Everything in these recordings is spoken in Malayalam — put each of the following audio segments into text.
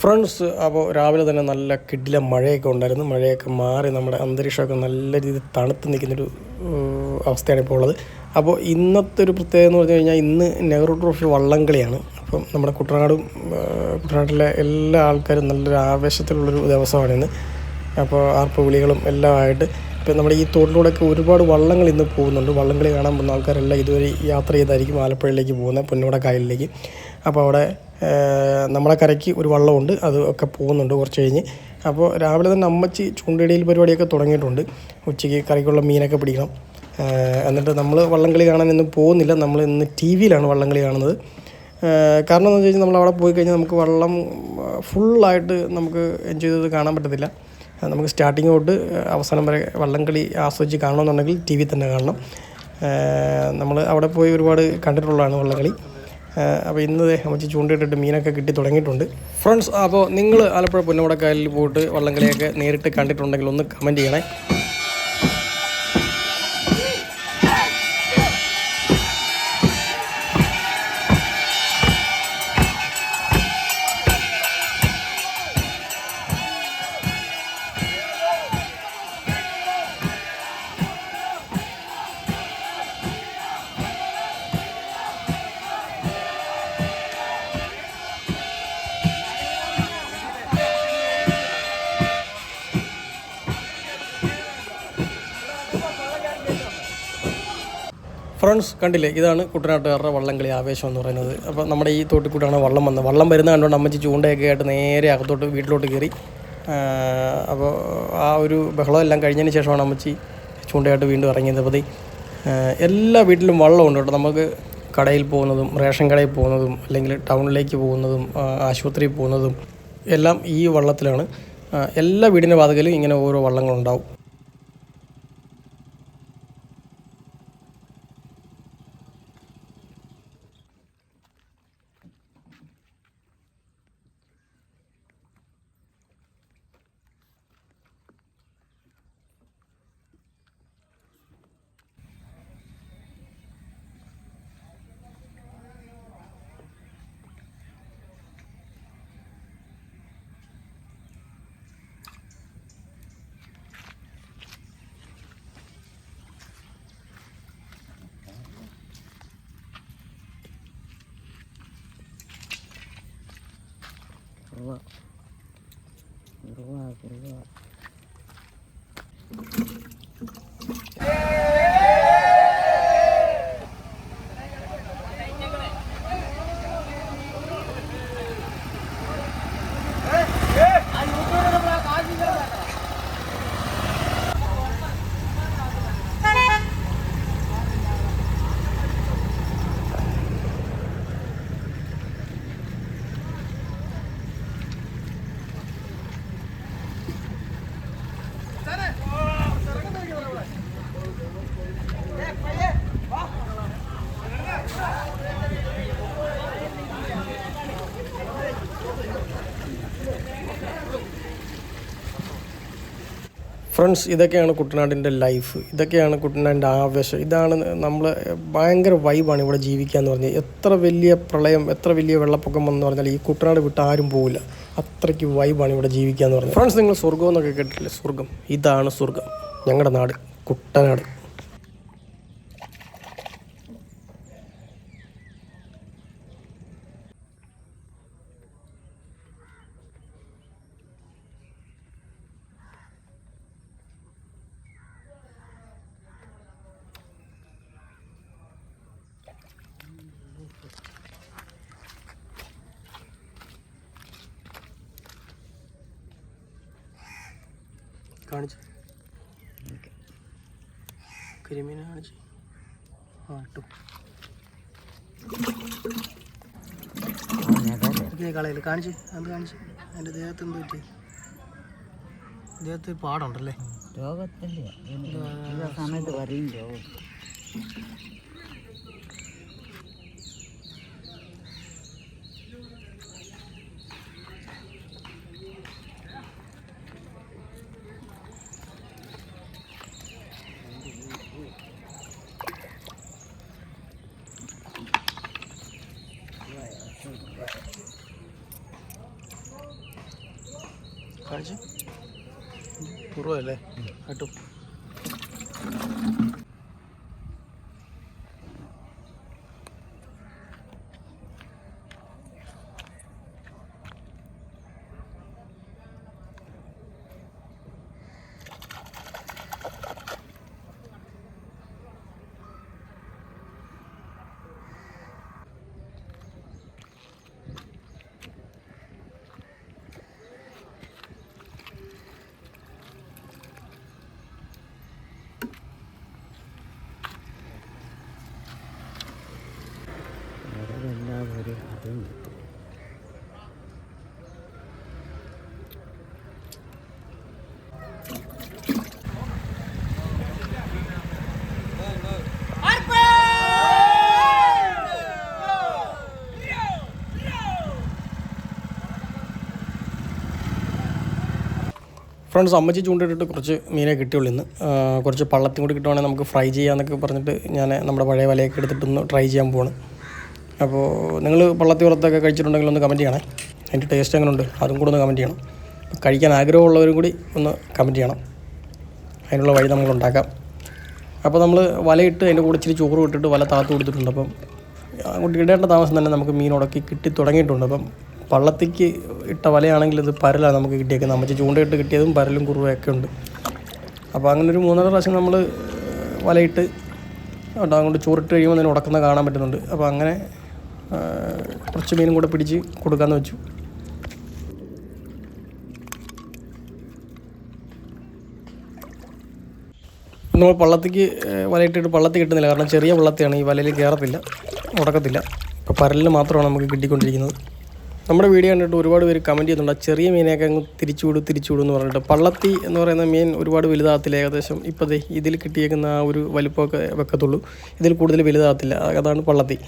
ഫ്രണ്ട്സ് അപ്പോൾ രാവിലെ തന്നെ നല്ല കിഡില മഴയൊക്കെ ഉണ്ടായിരുന്നു. മഴയൊക്കെ മാറി നമ്മുടെ അന്തരീക്ഷമൊക്കെ നല്ല രീതിയിൽ തണുത്ത് നിൽക്കുന്നൊരു അവസ്ഥയാണ് ഇപ്പോൾ ഉള്ളത്. അപ്പോൾ ഇന്നത്തെ ഒരു പ്രത്യേകത എന്ന് പറഞ്ഞു കഴിഞ്ഞാൽ ഇന്ന് നെഹ്റു ട്രോഫി വള്ളംകളിയാണ് അപ്പം നമ്മുടെ കുട്ടനാടും കുട്ടനാട്ടിലെ എല്ലാ ആൾക്കാരും നല്ലൊരു ആവേശത്തിലുള്ളൊരു ദിവസമാണ് ഇന്ന്. അപ്പോൾ ആർപ്പ് വിളികളും എല്ലാം ആയിട്ട് ഇപ്പം നമ്മുടെ ഈ തോട്ടിലൂടെയൊക്കെ ഒരുപാട് വള്ളങ്ങൾ ഇന്ന് പോകുന്നുണ്ട്. വള്ളംകളി കാണാൻ പോകുന്ന ആൾക്കാരെല്ലാം ഇതുവരെ യാത്ര ചെയ്തായിരിക്കും ആലപ്പുഴയിലേക്ക് പോകുന്നത് പൊന്നോട കായലിലേക്ക് അപ്പോൾ അവിടെ നമ്മളെ കരയ്ക്ക് ഒരു വള്ളമുണ്ട്. അത് ഒക്കെ പോകുന്നുണ്ട് കുറച്ച് കഴിഞ്ഞ്. അപ്പോൾ രാവിലെ തന്നെ അമ്മച്ചി ചൂണ്ടയിടയിൽ പരിപാടിയൊക്കെ തുടങ്ങിയിട്ടുണ്ട്. ഉച്ചയ്ക്ക് കറിക്കുള്ള മീനൊക്കെ പിടിക്കണം. എന്നിട്ട് നമ്മൾ വള്ളംകളി കാണാൻ ഇന്ന് പോകുന്നില്ല. നമ്മൾ ഇന്ന് ടി വിയിലാണ് വള്ളംകളി കാണുന്നത്. കാരണം എന്ന് വെച്ച് കഴിഞ്ഞാൽ നമ്മൾ അവിടെ പോയി കഴിഞ്ഞാൽ നമുക്ക് വള്ളം ഫുള്ളായിട്ട് നമുക്ക് എൻജോയ് ചെയ്ത് കാണാൻ പറ്റത്തില്ല. നമുക്ക് സ്റ്റാർട്ടിങ് തൊട്ട് അവസാനം വരെ വള്ളംകളി ആസ്വദിച്ച് കാണണമെന്നുണ്ടെങ്കിൽ ടി വി തന്നെ കാണണം. നമ്മൾ അവിടെ പോയി ഒരുപാട് കണ്ടിട്ടുള്ളതാണ് വള്ളംകളി. അപ്പോൾ ഇന്ന് അമ്മച്ചി ചൂണ്ടയിട്ടിട്ട് മീനൊക്കെ കിട്ടി തുടങ്ങിയിട്ടുണ്ട്. ഫ്രണ്ട്സ് അപ്പോൾ നിങ്ങൾ ആലപ്പുഴ പുന്നമടക്കായലിൽ പോയിട്ട് വള്ളംകളിയൊക്കെ നേരിട്ട് കണ്ടിട്ടുണ്ടെങ്കിൽ ഒന്ന് കമന്റ് ചെയ്യണേ. ഫ്രണ്ട്സ് കണ്ടില്ലേ? ഇതാണ് കുട്ടനാട്ടുകാരുടെ വള്ളംകളി ആവേശം എന്ന് പറയുന്നത്. അപ്പോൾ നമ്മുടെ ഈ തോട്ടിക്കൂട്ടാണ് വള്ളം വന്നത്. വള്ളം വരുന്ന കണ്ടുകൊണ്ട് അമ്മച്ചി ചൂണ്ടയൊക്കെ ആയിട്ട് നേരെ അകത്തോട്ട് വീട്ടിലോട്ട് കയറി അപ്പോൾ ആ ഒരു ബഹളം എല്ലാം കഴിഞ്ഞതിന് ശേഷമാണ് അമ്മച്ചി ചൂണ്ടയായിട്ട് വീണ്ടും ഇറങ്ങിയത്. അപ്പോൾ എല്ലാ വീട്ടിലും വള്ളമുണ്ട് കേട്ടോ. നമുക്ക് കടയിൽ പോകുന്നതും റേഷൻ കടയിൽ പോകുന്നതും അല്ലെങ്കിൽ ടൗണിലേക്ക് പോകുന്നതും ആശുപത്രിയിൽ പോകുന്നതും എല്ലാം ഈ വള്ളത്തിലാണ്. എല്ലാ വീടിന്റെ വാതകയിലും ഇങ്ങനെ ഓരോ വള്ളങ്ങളുണ്ടാവും 我，我，我。ഫ്രണ്ട്സ് ഇതൊക്കെയാണ് കുട്ടനാടിന്റെ ലൈഫ് ഇതൊക്കെയാണ് കുട്ടനാടിന്റെ ആവേശം ഇതാണ് നമ്മൾ ഭയങ്കര വൈബാണ് ഇവിടെ ജീവിക്കുക എന്ന് പറഞ്ഞാൽ. എത്ര വലിയ പ്രളയം എത്ര വലിയ വെള്ളപ്പൊക്കം എന്ന് പറഞ്ഞാൽ ഈ കുട്ടനാട് വിട്ട് ആരും പോവില്ല. അത്രയ്ക്ക് വൈബാണ് ഇവിടെ ജീവിക്കുക എന്ന് പറഞ്ഞാൽ. ഫ്രണ്ട്സ് നിങ്ങൾ സ്വർഗം എന്നൊക്കെ കേട്ടിട്ടില്ലേ? സ്വർഗം ഇതാണ് സ്വർഗം ഞങ്ങളുടെ നാട് കുട്ടനാട്. കാണിച്ചു? കരിമീനെ കാണിച്ചു ആ ഇട്ടു. കളയിൽ കാണിച്ച്. അത് കാണിച്ച്. എന്റെ ദേഹത്ത് എന്ത് പറ്റി? ദേഹത്ത് പാടുണ്ടല്ലേ? രോഗത്തിന്റെ. സമയത്ത് പറയും രോഗം. രൂപയല്ലേ കിട്ടും വരവല്ലാതെ ഒരു അതും ഫ്രണ്ട്സ് അമ്മച്ചി ചൂണ്ടിട്ടിട്ട് കുറച്ച് മീനെ കിട്ടിയുള്ളൂ ഇന്ന്. കുറച്ച് പള്ളത്തും കൂടി കിട്ടുവാണെങ്കിൽ നമുക്ക് ഫ്രൈ ചെയ്യാമെന്നൊക്കെ പറഞ്ഞിട്ട് ഞാൻ നമ്മുടെ പഴയ വലയൊക്കെ എടുത്തിട്ടൊന്ന് ട്രൈ ചെയ്യാൻ പോവാണ്. അപ്പോൾ നിങ്ങൾ പള്ളത്തി പുറത്തൊക്കെ കഴിച്ചിട്ടുണ്ടെങ്കിൽ ഒന്ന് കമന്റ് ചെയ്യണേ. അതിന്റെ ടേസ്റ്റ് എങ്ങനെയുണ്ട് അതും കൂടെ ഒന്ന് കമന്റ് ചെയ്യണം. കഴിക്കാൻ ആഗ്രഹമുള്ളവരും കൂടി ഒന്ന് കമന്റ് ചെയ്യണം. അതിനുള്ള വഴി നമ്മൾ ഉണ്ടാക്കാം. അപ്പോൾ നമ്മൾ വലയിട്ട് അതിന്റെ കൂടെ ഇച്ചിരി ചോറ് ഇട്ടിട്ട് വല താത്തു കൊടുത്തിട്ടുണ്ട്. അപ്പം ഇടേണ്ട താമസം തന്നെ നമുക്ക് മീൻ ഉടക്കി കിട്ടി തുടങ്ങിയിട്ടുണ്ട്. അപ്പം പള്ളത്തേക്ക് ഇട്ട വലയാണെങ്കിൽ ഇത് പരലാണ് നമുക്ക് കിട്ടിയേക്കുന്നത്. നമ്മൾ ചൂണ്ടയിട്ട് കിട്ടിയതും പരലും കുറുവയൊക്കെ ഉണ്ട്. അപ്പോൾ അങ്ങനെ ഒരു മൂന്നര പ്രാവശ്യം നമ്മൾ വലയിട്ട് അങ്ങോട്ട് ചോറിട്ട് കഴിയുമ്പോൾ അതിന് ഉടക്കുന്ന കാണാൻ പറ്റുന്നുണ്ട്. അപ്പോൾ അങ്ങനെ കുറച്ച് മീനും കൂടെ പിടിച്ച് കൊടുക്കാമെന്ന് വെച്ചു. നമ്മൾ പള്ളത്തേക്ക് വലയിട്ടിട്ട് പള്ളത്തി കിട്ടുന്നില്ല. കാരണം ചെറിയ പള്ളത്തിയാണ് ഈ വലയിൽ കയറത്തില്ല ഉടക്കത്തില്ല. ഇപ്പോൾ പരലിൽ മാത്രമാണ് നമുക്ക് കിട്ടിക്കൊണ്ടിരിക്കുന്നത്. നമ്മുടെ വീഡിയോ കണ്ടിട്ട് ഒരുപാട് പേര് കമന്റ് ചെയ്യുന്നുണ്ട്. ചെറിയ മീനെയൊക്കെ അങ്ങ് തിരിച്ചുവിടും തിരിച്ചുവിടും എന്ന് പറഞ്ഞിട്ട്. പള്ളത്തി എന്ന് പറയുന്ന മീൻ ഒരുപാട് വലുതാകത്തില്ല. ഏകദേശം ഇപ്പോഴത്തെ ഇതിൽ കിട്ടിയേക്കുന്ന ആ ഒരു വലുപ്പമൊക്കെ വെക്കത്തുള്ളൂ. ഇതിൽ കൂടുതൽ വലുതാകത്തില്ല. അതാണ് പള്ളത്തി.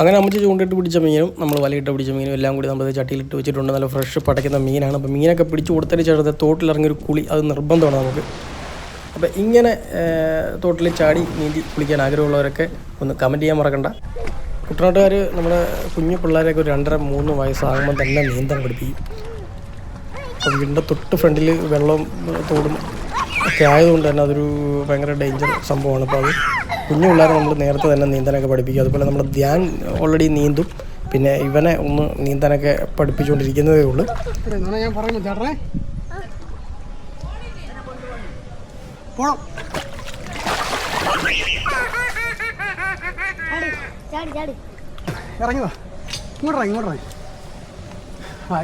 അങ്ങനെ നമ്മൾ ചൂണ്ടിട്ട് പിടിച്ച മീനും നമ്മൾ വലയിട്ട് പിടിച്ച മീനും എല്ലാം കൂടി നമ്മൾ ചട്ടിയിലിട്ട് വെച്ചിട്ടുണ്ട്. നല്ല ഫ്രഷ് പടയ്ക്കുന്ന മീനാണ്. അപ്പോൾ മീനൊക്കെ പിടിച്ച് കൊടുത്തതിന് ശേഷം തോട്ടിലിറങ്ങിയൊരു കുളി. അത് നിർബന്ധമാണ് നമുക്ക്. അപ്പോൾ ഇങ്ങനെ തോട്ടിൽ ചാടി നീന്തി കുളിക്കാൻ ആഗ്രഹമുള്ളവരൊക്കെ ഒന്ന് കമന്റ് ചെയ്യാൻ മറക്കണ്ട. കുട്ടനാട്ടുകാർ നമ്മുടെ കുഞ്ഞു പിള്ളേരെയൊക്കെ ഒരു രണ്ടര മൂന്ന് വയസ്സാകുമ്പോൾ തന്നെ നീന്താൻ പഠിപ്പിക്കും. അപ്പോൾ വീടിന്റെ തൊട്ട് ഫ്രണ്ടിൽ വെള്ളം തോടും ഒക്കെ ആയതുകൊണ്ട് തന്നെ അതൊരു ഭയങ്കര ഡേഞ്ചർ സംഭവമാണ്. അപ്പോൾ അത് കുഞ്ഞു പിള്ളേരെ നമ്മൾ നേരത്തെ തന്നെ നീന്താനൊക്കെ പഠിപ്പിക്കും. അതുപോലെ നമ്മൾ ധ്യാൻ ഓൾറെഡി നീന്തും. പിന്നെ ഇവനെ ഒന്ന് നീന്താനൊക്കെ പഠിപ്പിച്ചുകൊണ്ടിരിക്കുന്നതേ ഉള്ളൂ.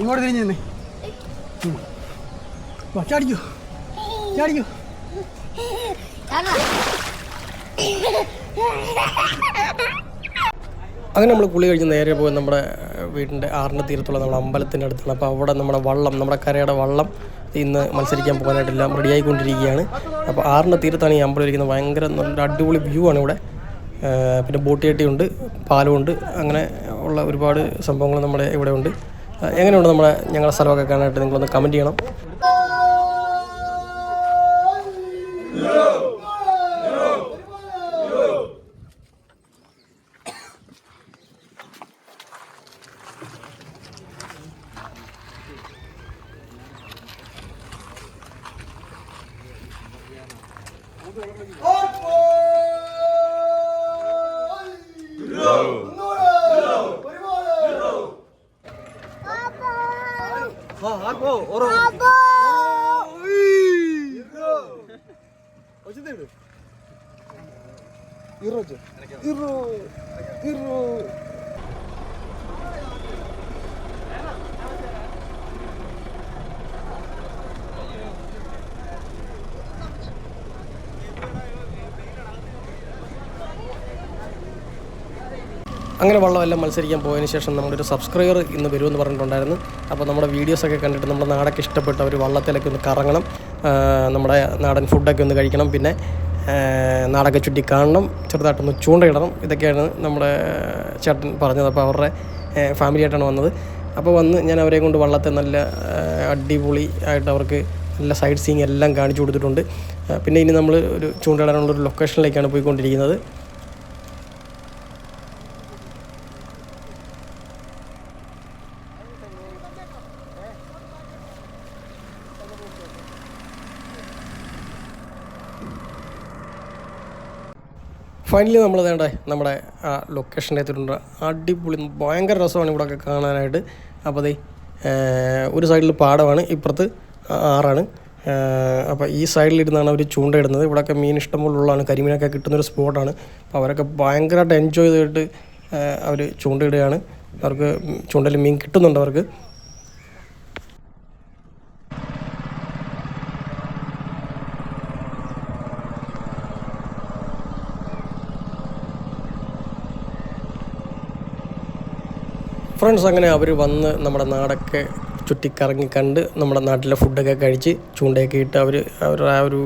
ഇങ്ങോട്ട് തിരിഞ്ഞു തന്നെ ചാടിക്കോ ചാടിക്കോ ചാടാ അങ്ങനെ നമ്മൾ കുളി കഴിഞ്ഞ് നേരെ പോയി നമ്മുടെ വീടിന്റെ ആറിന്റെ തീരത്തുള്ള നമ്മുടെ അമ്പലത്തിന്റെ അടുത്താണ് അപ്പോൾ അവിടെ നമ്മുടെ വള്ളം നമ്മുടെ കരയുടെ വള്ളം ഇന്ന് മത്സരിക്കാൻ പോകാനായിട്ടെല്ലാം. റെഡിയായിക്കൊണ്ടിരിക്കുകയാണ് അപ്പോൾ ആറിന്റെ തീരത്താണ് ഈ അമ്പലം ഇരിക്കുന്നത്. ഭയങ്കര നല്ല അടിപൊളി വ്യൂ ആണ് ഇവിടെ. പിന്നെ ബോട്ടിയട്ടിയുണ്ട് പാലമുണ്ട് അങ്ങനെ ഉള്ള ഒരുപാട് സംഭവങ്ങൾ നമ്മുടെ ഇവിടെ ഉണ്ട്. എങ്ങനെയുണ്ട് നമ്മുടെ ഞങ്ങളുടെ സ്ഥലമൊക്കെ കാണാനായിട്ട് നിങ്ങളൊന്ന് കമന്റ് ചെയ്യണം. 아빠. 아, 아빠, 어라. 아빠. അങ്ങനെ വള്ളമെല്ലാം മത്സരിക്കാൻ പോയതിന് ശേഷം നമ്മുടെ ഒരു സബ്സ്ക്രൈബർ ഇന്ന് വരുമെന്ന് പറഞ്ഞിട്ടുണ്ടായിരുന്നു. അപ്പോൾ നമ്മുടെ വീഡിയോസൊക്കെ കണ്ടിട്ട് നമ്മുടെ നാടൊക്കെ ഇഷ്ടപ്പെട്ട ഒരു വള്ളത്തിലൊക്കെ ഒന്ന് കറങ്ങണം. നമ്മുടെ നാടൻ ഫുഡൊക്കെ ഒന്ന് കഴിക്കണം. പിന്നെ നാടൊക്കെ ചുറ്റി കാണണം ചെറുതായിട്ടൊന്ന് ചൂണ്ടയിടണം. ഇതൊക്കെയാണ് നമ്മുടെ ചേട്ടൻ പറഞ്ഞത്. അപ്പോൾ അവരുടെ ഫാമിലിയായിട്ടാണ് വന്നത്. അപ്പോൾ വന്ന് ഞാൻ അവരെ കൊണ്ട് വള്ളത്തെ നല്ല അടിപൊളി ആയിട്ട് അവർക്ക് നല്ല സൈഡ് സീയിങ് എല്ലാം കാണിച്ചു കൊടുത്തിട്ടുണ്ട്. പിന്നെ ഇനി നമ്മൾ ഒരു ചൂണ്ടയിടാനുള്ള ഒരു ലൊക്കേഷനിലേക്കാണ് പോയിക്കൊണ്ടിരിക്കുന്നത്. ഫൈനലി നമ്മൾ വേണ്ടേ നമ്മുടെ ആ ലൊക്കേഷന്റെ എത്തിയിട്ടുണ്ട്. അടിപൊളി ഭയങ്കര രസമാണ് ഇവിടെയൊക്കെ കാണാനായിട്ട്. അപ്പോൾ അതേ ഒരു സൈഡിൽ പാടമാണ് ഇപ്പുറത്ത് ആറാണ്. അപ്പോൾ ഈ സൈഡിലിരുന്നാണ് അവർ ചൂണ്ടയിടുന്നത് ഇവിടെയൊക്കെ മീൻ ഇഷ്ടംപോലെ ഉള്ളതാണ്. കരിമീനൊക്കെ കിട്ടുന്നൊരു സ്പോട്ടാണ് അപ്പോൾ അവരൊക്കെ ഭയങ്കരമായിട്ട് എൻജോയ് ചെയ്തിട്ട് അവർ ചൂണ്ടയിടുകയാണ് അവർക്ക് ചൂണ്ടയിൽ മീൻ കിട്ടുന്നുണ്ട് അവർക്ക്. ഫ്രണ്ട്സ് അങ്ങനെ അവർ വന്ന് നമ്മുടെ നാടൊക്കെ ചുറ്റിക്കറങ്ങി കണ്ട് നമ്മുടെ നാട്ടിലെ ഫുഡൊക്കെ കഴിച്ച് ചൂണ്ടയൊക്കെ ഇട്ട് അവർ അവരുടെ ആ ഒരു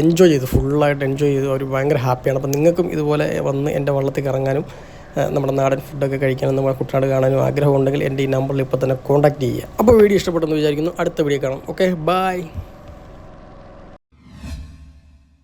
എൻജോയ് ചെയ്തു. ഫുള്ളായിട്ട് എൻജോയ് ചെയ്തു. അവർ ഭയങ്കര ഹാപ്പിയാണ് അപ്പോൾ നിങ്ങൾക്കും ഇതുപോലെ വന്ന് എന്റെ വള്ളത്തിൽ കറങ്ങാനും നമ്മുടെ നാടൻ ഫുഡൊക്കെ കഴിക്കാനും നമ്മുടെ കുട്ടനാട് കാണാനും ആഗ്രഹമുണ്ടെങ്കിൽ എന്റെ ഈ നമ്പറിൽ ഇപ്പോൾ തന്നെ കോൺടാക്റ്റ് ചെയ്യുക. അപ്പോൾ വീഡിയോ ഇഷ്ടപ്പെട്ടെന്ന് വിചാരിക്കുന്നു. അടുത്ത വീഡിയോ കാണാം. Okay bye